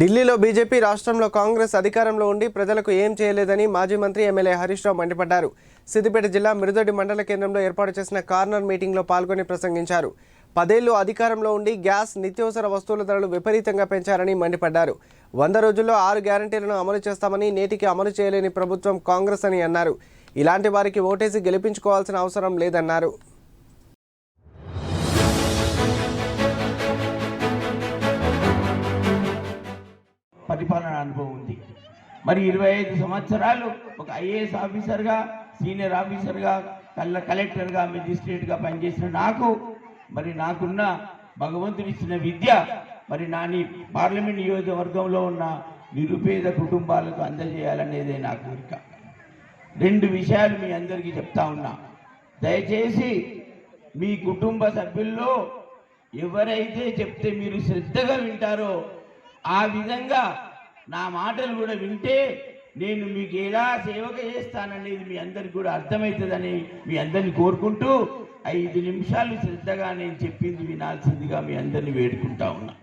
ఢిల్లీలో బీజేపీ రాష్ట్రంలో కాంగ్రెస్ అధికారంలో ఉండి ప్రజలకు ఏం చేయలేదని మాజీ మంత్రి ఎమ్మెల్యే హరీష్ రావు మండిపడ్డారు. సిద్దిపేట జిల్లా మిరుదొడి మండల కేంద్రంలో ఏర్పాటు చేసిన కార్నర్ మీటింగ్లో పాల్గొని ప్రసంగించారు. పదేళ్ళు అధికారంలో ఉండి గ్యాస్ నిత్యావసర వస్తువుల ధరలు విపరీతంగా పెంచారని మండిపడ్డారు. వంద రోజుల్లో ఆరు గ్యారంటీలను అమలు చేస్తామని నేటికి అమలు చేయలేని ప్రభుత్వం కాంగ్రెస్ అని అన్నారు. ఇలాంటి వారికి ఓటేసి గెలిపించుకోవాల్సిన అవసరం లేదన్నారు. పరిపాలన అనుభవం ఉంది. మరి ఇరవై ఐదు సంవత్సరాలు ఒక ఐఏఎస్ ఆఫీసర్గా సీనియర్ ఆఫీసర్గా కల్ల కలెక్టర్గా మెజిస్ట్రేట్గా పనిచేసిన నాకు మరి నాకున్న భగవంతుడు ఇచ్చిన విద్య మరి నాని పార్లమెంట్ నియోజకవర్గంలో ఉన్న నిరుపేద కుటుంబాలకు అందజేయాలనేదే నా కోరిక. రెండు విషయాలు మీ అందరికీ చెప్తా ఉన్నా. దయచేసి మీ కుటుంబ సభ్యుల్లో ఎవరైతే చెప్తే మీరు శ్రద్ధగా వింటారో ఆ విధంగా నా మాటలు కూడా వింటే నేను మీకు ఎలా సేవక చేస్తాననేది మీ అందరికి కూడా అర్థమవుతుందని మీ అందరిని కోరుకుంటూ ఐదు నిమిషాలు శ్రద్ధగా నేను చెప్పింది వినాల్సిందిగా మీ అందరిని వేడుకుంటా ఉన్నా.